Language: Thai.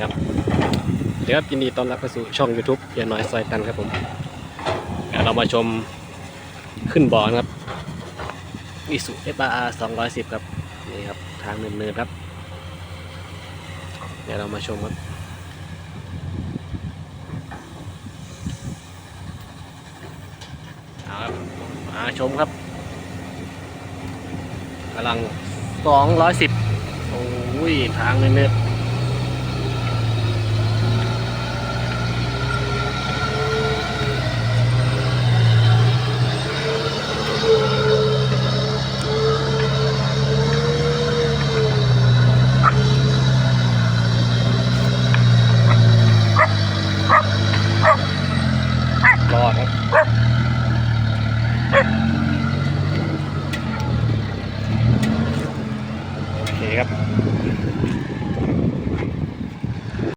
ครับเดี๋ยวครับยินดีต้อนรับเข้าสู่ช่อง YouTube เพียน้อยซอยตันครับผมเดี๋ยวเรามาชมขึ้นบ่อนะครับอิสุเอฟอาร์สองร้อยสิบครับนี่ครับทางเนินๆครับ เดี๋ยวเรามาชมครับเอาครับมาชมครับกำลังสองร้อยสิบโอ้ย ทางเนินๆ โอเคครับ